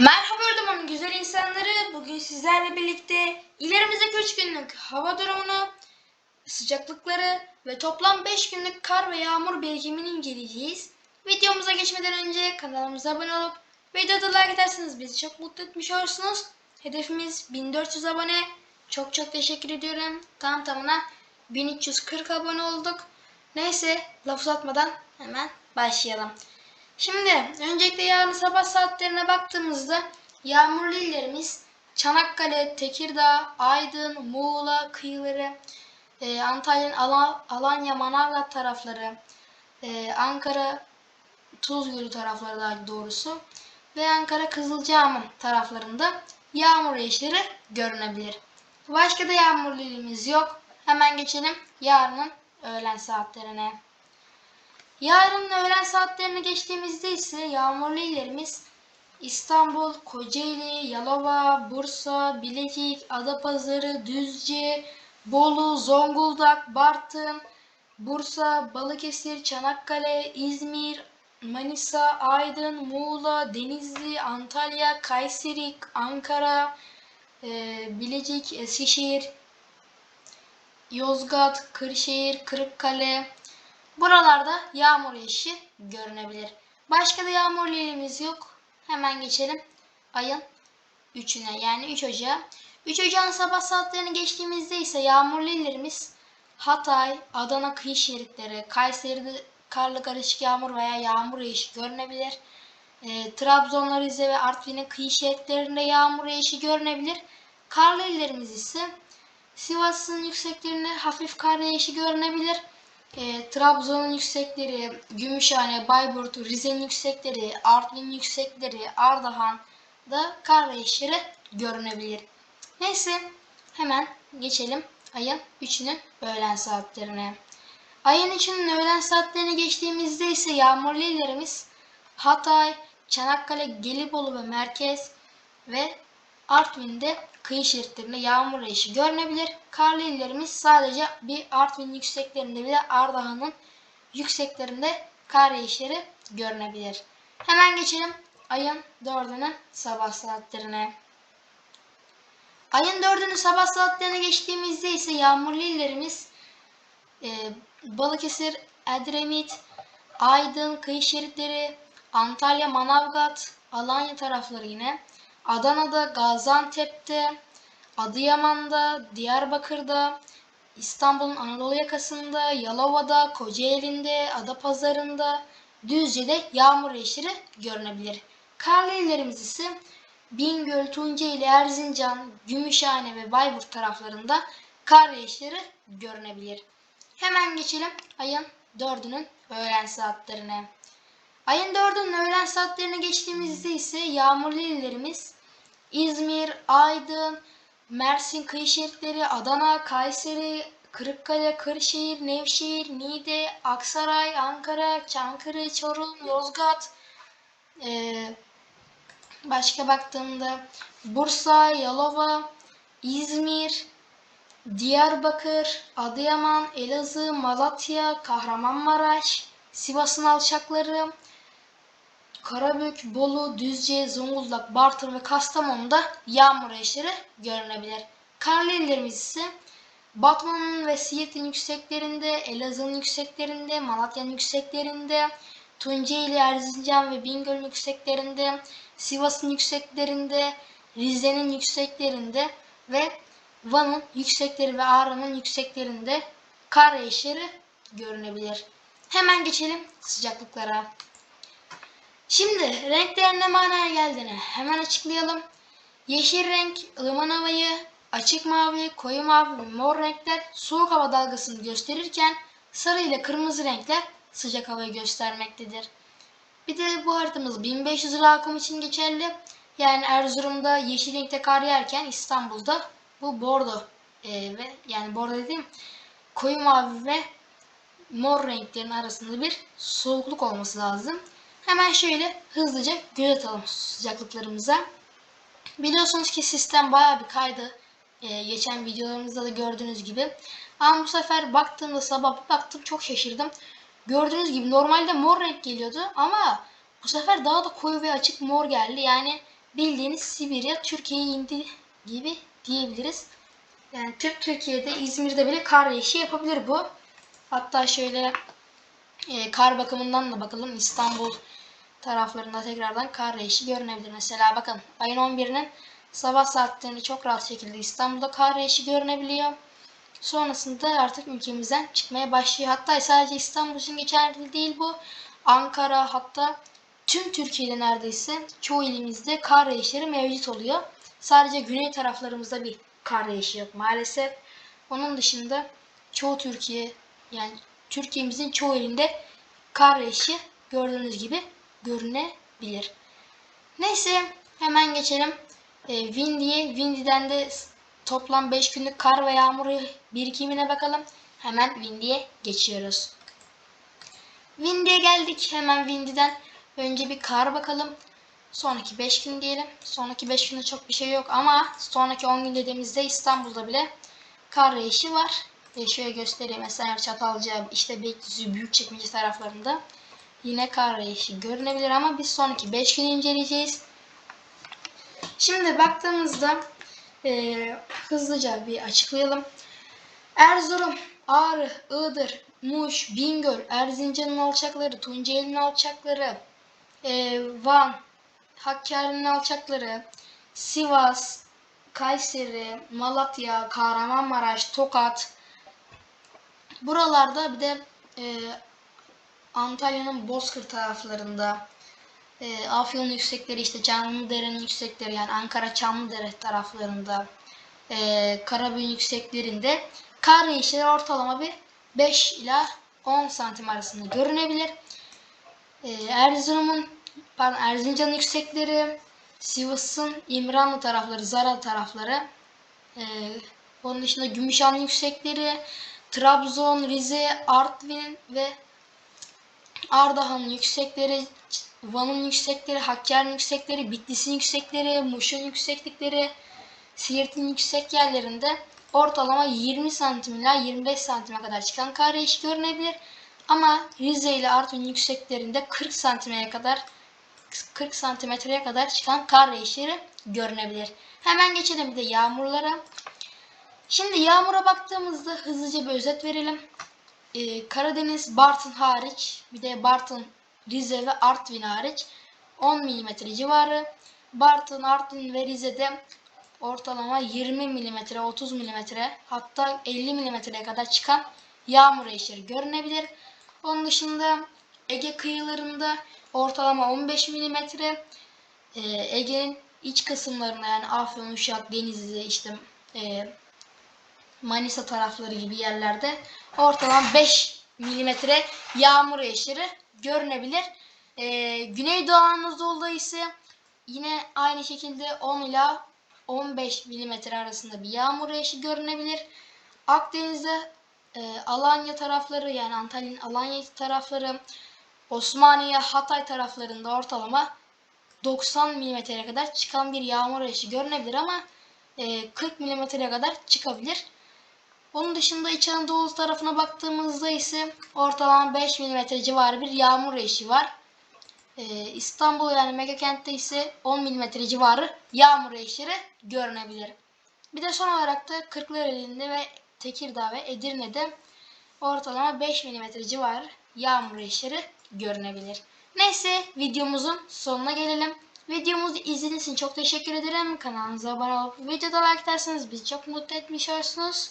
Merhaba Erdoğan'ın güzel insanları. Bugün sizlerle birlikte ilerimizdeki 3 günlük hava durumunu, sıcaklıkları ve toplam 5 günlük kar ve yağmur birikimini inceleyeceğiz. Videomuza geçmeden önce kanalımıza abone olup videoda like ederseniz bizi çok mutlu etmiş olursunuz. Hedefimiz 1400 abone. Çok çok teşekkür ediyorum. Tam tamına 1340 abone olduk. Neyse laf uzatmadan hemen başlayalım. Şimdi öncelikle yarın sabah saatlerine baktığımızda yağmurlu illerimiz Çanakkale, Tekirdağ, Aydın, Muğla kıyıları, e, Antalya'nın Ala- Alanya, Manavgat tarafları, e, Ankara, Tuzgölü tarafları daha doğrusu ve Ankara Kızılcahamam taraflarında yağmur yağışları görünebilir. Başka da yağmurlu ilimiz yok. Hemen geçelim yarının öğlen saatlerine. Yarın öğlen saatlerine geçtiğimizde ise yağmurlu illerimiz İstanbul, Kocaeli, Yalova, Bursa, Bilecik, Adapazarı, Düzce, Bolu, Zonguldak, Bartın, Bursa, Balıkesir, Çanakkale, İzmir, Manisa, Aydın, Muğla, Denizli, Antalya, Kayseri, Ankara, e, Bilecik, Eskişehir, Yozgat, Kırşehir, Kırıkkale, Buralarda yağmur yağışı görünebilir. Başka da yağmurlu yerimiz yok. Hemen geçelim ayın 3'üne yani 3 Ocağı. 3 Ocağın sabah saatlerini geçtiğimizde ise yağmurlu illerimiz Hatay, Adana kıyı şeritleri, Kayseri'de karlı karışık yağmur veya yağmur yağışı görünebilir. E, Trabzonlar Rize ve Artvin'in kıyı şeritlerinde yağmur yağışı görünebilir. Karlı illerimiz ise Sivas'ın yükseklerinde hafif kar yağışı görünebilir. E, Trabzon'un yüksekleri, Gümüşhane, Bayburt, Rize'nin yüksekleri, Artvin yüksekleri, Ardahan'da kar yağışları görünebilir. Neyse hemen geçelim ayın 3'ünün öğlen saatlerine. Ayın 3'ünün öğlen saatlerine geçtiğimizde ise yağmurlu illerimiz Hatay, Çanakkale, Gelibolu ve Merkez ve Artvin'de kıyı şeritlerinde yağmur yağışı görünebilir. Karlı illerimiz sadece bir Artvin yükseklerinde bir de Ardahan'ın yükseklerinde kar yağışları görünebilir. Hemen geçelim ayın 4'ünün sabah saatlerine. Ayın 4'ünün sabah saatlerine geçtiğimizde ise yağmurlu illerimiz e, Balıkesir, Edremit, Aydın, kıyı şeritleri, Antalya, Manavgat, Alanya tarafları yine. Adana'da, Gaziantep'te, Adıyaman'da, Diyarbakır'da, İstanbul'un Anadolu yakasında, Yalova'da, Kocaeli'nde, Adapazarı'nda, Düzce'de yağmur yağışları görünebilir. Karlı illerimiz ise Bingöl, Tunceli, Erzincan, Gümüşhane ve Bayburt taraflarında kar yağışları görünebilir. Hemen geçelim ayın 4'ünün öğlen saatlerine. Ayın 4'ünün öğlen saatlerine geçtiğimizde ise yağmurlu illerimiz İzmir, Aydın, Mersin kıyı şeritleri, Adana, Kayseri, Kırıkkale, Kırşehir, Nevşehir, Niğde, Aksaray, Ankara, Çankırı, Çorum, Yozgat, ee, başka baktığımda Bursa, Yalova, İzmir, Diyarbakır, Adıyaman, Elazığ, Malatya, Kahramanmaraş, Sivas'ın alçakları, Karabük, Bolu, Düzce, Zonguldak, Bartın ve Kastamonu'da yağmur yağışları görünebilir. Karlı illerimiz ise Batman'ın ve Siirt'in yükseklerinde, Elazığ'ın yükseklerinde, Malatya'nın yükseklerinde, Tunceli, Erzincan ve Bingöl'ün yükseklerinde, Sivas'ın yükseklerinde, Rize'nin yükseklerinde ve Van'ın yüksekleri ve Ağrı'nın yükseklerinde kar yağışları görünebilir. Hemen geçelim sıcaklıklara. Şimdi renklerin ne manaya geldiğini hemen açıklayalım. Yeşil renk ılıman havayı, açık mavi, koyu mavi ve mor renkler soğuk hava dalgasını gösterirken sarı ile kırmızı renkler sıcak havayı göstermektedir. Bir de bu haritamız 1500 lira için geçerli. Yani Erzurum'da yeşil renkte kar yağarken İstanbul'da bu bordo e, ve yani bordo dediğim koyu mavi ve mor renklerin arasında bir soğukluk olması lazım. Hemen şöyle hızlıca göz atalım sıcaklıklarımıza. Biliyorsunuz ki sistem bayağı bir kaydı. Ee, geçen videolarımızda da gördüğünüz gibi. Ama bu sefer baktığımda sabah baktım çok şaşırdım. Gördüğünüz gibi normalde mor renk geliyordu ama bu sefer daha da koyu ve açık mor geldi. Yani bildiğiniz Sibirya Türkiye'ye indi gibi diyebiliriz. Yani Türk Türkiye'de İzmir'de bile kar yağışı yapabilir bu. Hatta şöyle e, kar bakımından da bakalım İstanbul taraflarında tekrardan kar yağışı görünebilir. Mesela bakın ayın 11'inin sabah saatlerinde çok rahat şekilde İstanbul'da kar yağışı görünebiliyor. Sonrasında artık ülkemizden çıkmaya başlıyor. Hatta sadece İstanbul için geçerli değil bu. Ankara hatta tüm Türkiye'de neredeyse çoğu ilimizde kar yağışları mevcut oluyor. Sadece güney taraflarımızda bir kar yağışı yok maalesef. Onun dışında çoğu Türkiye yani Türkiye'mizin çoğu ilinde kar yağışı gördüğünüz gibi görünebilir. Neyse hemen geçelim e, Windy'ye. Windy'den de toplam 5 günlük kar ve yağmur birikimine bakalım. Hemen Windy'ye geçiyoruz. Windy'ye geldik. Hemen Windy'den önce bir kar bakalım. Sonraki 5 gün diyelim. Sonraki 5 günde çok bir şey yok ama sonraki 10 gün dediğimizde İstanbul'da bile kar yağışı var. Şöyle göstereyim mesela Çatalca, işte Beylikdüzü, Büyükçekmece taraflarında yine kar yağışı görünebilir ama biz sonraki 5 gün inceleyeceğiz. Şimdi baktığımızda e, hızlıca bir açıklayalım. Erzurum, Ağrı, Iğdır, Muş, Bingöl, Erzincan'ın alçakları, Tunceli'nin alçakları, e, Van, Hakkari'nin alçakları, Sivas, Kayseri, Malatya, Kahramanmaraş, Tokat. Buralarda bir de e, Antalya'nın Bozkır taraflarında, e, Afyon yüksekleri işte Çamlıdere'nin yüksekleri yani Ankara Çamlıdere taraflarında, e, Karabük yükseklerinde kar yağışları ortalama bir 5 ila 10 santim arasında görünebilir. E, Erzurum'un pardon Erzincan'ın yüksekleri, Sivas'ın İmranlı tarafları, Zara tarafları, e, onun dışında Gümüşhane yüksekleri, Trabzon, Rize, Artvin ve Ardahan'ın yüksekleri, Van'ın yüksekleri, Hakkari'nin yüksekleri, Bitlis'in yüksekleri, Muş'un yükseklikleri, Siirt'in yüksek yerlerinde ortalama 20 santim ila 25 santime kadar çıkan kar yağışı görünebilir. Ama Rize ile Artvin yükseklerinde 40 santimeye kadar 40 santimetreye kadar çıkan kar yağışları görünebilir. Hemen geçelim bir de yağmurlara. Şimdi yağmura baktığımızda hızlıca bir özet verelim. Ee, Karadeniz, Bartın hariç bir de Bartın, Rize ve Artvin hariç 10 mm civarı. Bartın, Artvin ve Rize'de ortalama 20 mm, 30 mm hatta 50 mm'ye kadar çıkan yağmur yağışları görünebilir. Onun dışında Ege kıyılarında ortalama 15 mm, ee, Ege'nin iç kısımlarında yani Afyon, Uşak, Denizli, işte e, Manisa tarafları gibi yerlerde ortalama 5 milimetre yağmur yağışları görünebilir. Ee, Güneydoğu Anadolu'da ise yine aynı şekilde 10 ila 15 milimetre arasında bir yağmur yağışı görünebilir. Akdeniz'de e, Alanya tarafları yani Antalya'nın Alanya tarafları, Osmaniye, Hatay taraflarında ortalama 90 milimetreye kadar çıkan bir yağmur yağışı görünebilir ama e, 40 milimetreye kadar çıkabilir. Onun dışında İç Anadolu tarafına baktığımızda ise ortalama 5 mm civarı bir yağmur yağışı var. Ee, İstanbul yani megakent'te ise 10 mm civarı yağmur yağışları görünebilir. Bir de son olarak da Kırklareli'nde ve Tekirdağ ve Edirne'de ortalama 5 mm civarı yağmur yağışları görünebilir. Neyse videomuzun sonuna gelelim. Videomuzu izlediğiniz için çok teşekkür ederim. Kanalımıza abone olup videoda like derseniz bizi çok mutlu etmiş olursunuz.